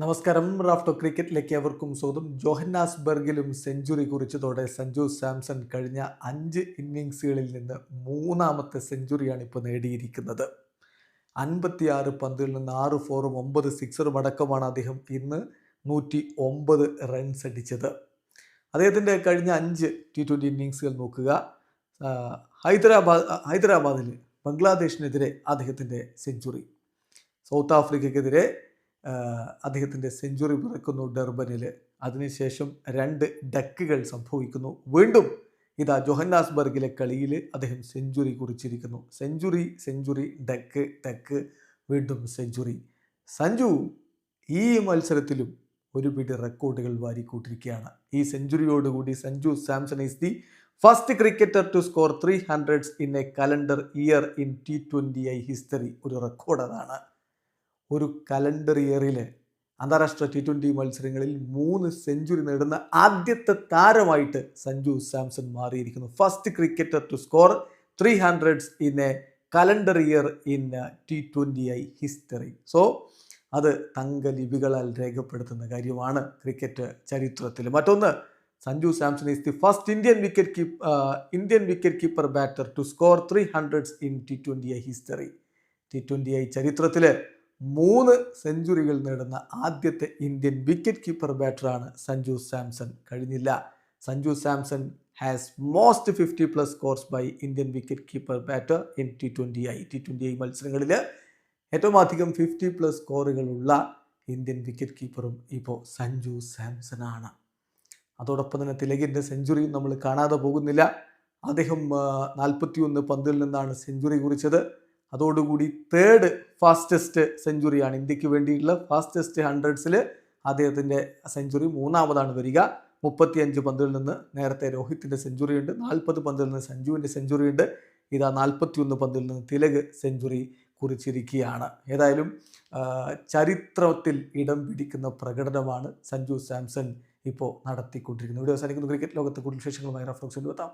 നമസ്കാരം. റാഫ്റ്റോ ക്രിക്കറ്റിലേക്ക് അവർക്കും സ്വാഗതം. ജോഹന്നാസ്ബർഗിലും സെഞ്ചുറി കുറിച്ചതോടെ സഞ്ജു സാംസൺ കഴിഞ്ഞ അഞ്ച് ഇന്നിങ്സുകളിൽ നിന്ന് മൂന്നാമത്തെ സെഞ്ചുറിയാണ് ഇപ്പോൾ നേടിയിരിക്കുന്നത്. അൻപത്തിയാറ് പന്തിൽ നിന്ന് ആറ് ഫോറും ഒമ്പത് സിക്സറും അടക്കമാണ് അദ്ദേഹം ഇന്ന് നൂറ്റി ഒമ്പത് റൺസ് അടിച്ചത്. അദ്ദേഹത്തിന്റെ കഴിഞ്ഞ അഞ്ച് ടി ട്വന്റി ഇന്നിങ്സുകൾ നോക്കുക. ഹൈദരാബാദ് ഹൈദരാബാദിൽ ബംഗ്ലാദേശിനെതിരെ അദ്ദേഹത്തിന്റെ സെഞ്ചുറി. സൗത്ത് ആഫ്രിക്കയ്ക്കെതിരെ അദ്ദേഹത്തിന്റെ സെഞ്ചുറി പിറക്കുന്നു ഡർബനിൽ അതിനുശേഷം രണ്ട് ഡക്കുകൾ സംഭവിക്കുന്നു. വീണ്ടും ഇതാ ജോഹന്നാസ്ബർഗിലെ കളിയിൽ അദ്ദേഹം സെഞ്ചുറി കുറിച്ചിരിക്കുന്നു. സെഞ്ചുറി സെഞ്ചുറി ഡക്ക് ഡക്ക് വീണ്ടും സെഞ്ചുറി. സഞ്ജു ഈ മത്സരത്തിലും ഒരു പിടി റെക്കോർഡുകൾ വാരിക്കൂട്ടിരിക്കുകയാണ് ഈ സെഞ്ചുറിയോടുകൂടി Sanju Samson is the first cricketer to score three hundreds in a calendar year in T twenty I history. ഒരു റെക്കോർഡ് അതാണ് ഒരു കലണ്ടർ ഇയറിലെ അന്താരാഷ്ട്ര ടി ട്വന്റി മത്സരങ്ങളിൽ മൂന്ന് സെഞ്ചുറി നേടുന്ന ആദ്യത്തെ താരമായിട്ട് സഞ്ജു സാംസൺ മാറിയിരിക്കുന്നു. First cricketer to score three hundreds in a calendar year in T twenty I history so അത് തങ്കലിപികളാൽ രേഖപ്പെടുത്തുന്ന കാര്യമാണ് ക്രിക്കറ്റ് ചരിത്രത്തിൽ മറ്റൊന്ന് Sanju Samson is the first Indian wicket keep Indian wicket keeper batter to score three hundreds in T twenty I history T twenty I ചരിത്രത്തിൽ മൂന്ന് സെഞ്ചുറികൾ നേടുന്ന ആദ്യത്തെ ഇന്ത്യൻ വിക്കറ്റ് കീപ്പർ ബാറ്ററാണ് സഞ്ജു സാംസൺ. കഴിഞ്ഞില്ല. Sanju Samson has most fifty plus scores by Indian wicket keeper batter in T twenty I T twenty I മത്സരങ്ങളിൽ ഏറ്റവും അധികം ഫിഫ്റ്റി പ്ലസ് സ്കോറുകളുള്ള ഇന്ത്യൻ വിക്കറ്റ് കീപ്പറും ഇപ്പോൾ സഞ്ജു സാംസൺ ആണ്. അതോടൊപ്പം തന്നെ തിലകിന്റെ സെഞ്ചുറിയും നമ്മൾ കാണാതെ പോകുന്നില്ല. അദ്ദേഹം നാൽപ്പത്തിയൊന്ന് പന്തിൽ നിന്നാണ് സെഞ്ചുറി കുറിച്ചത്. അതോടുകൂടി തേർഡ് ഫാസ്റ്റസ്റ്റ് സെഞ്ചുറിയാണ് ഇന്ത്യയ്ക്ക് വേണ്ടിയിട്ടുള്ള ഫാസ്റ്റസ്റ്റ് ഹൺഡ്രഡ്സിൽ അദ്ദേഹത്തിന്റെ സെഞ്ചുറി മൂന്നാമതാണ് വരിക. മുപ്പത്തിയഞ്ച് പന്തിൽ നിന്ന് നേരത്തെ രോഹിത്തിന്റെ സെഞ്ചുറി ഉണ്ട്. നാൽപ്പത് പന്തിൽ നിന്ന് സഞ്ജുവിന്റെ സെഞ്ചുറി ഉണ്ട്. ഇതാ നാൽപ്പത്തിയൊന്ന് പന്തിൽ നിന്ന് തിലക് സെഞ്ചുറി കുറിച്ചിരിക്കുകയാണ്. ഏതായാലും ചരിത്രത്തിൽ ഇടം പിടിക്കുന്ന പ്രകടനമാണ് സഞ്ജു സാംസൺ ഇപ്പോൾ നടത്തിക്കൊണ്ടിരിക്കുന്നത്. ഇവിടെ അവസാനിക്കുന്ന. ക്രിക്കറ്റ് ലോകത്തെ കൂടുതൽ വിശേഷങ്ങളുമായി റഫ്ലോക്സിൽ എത്താം.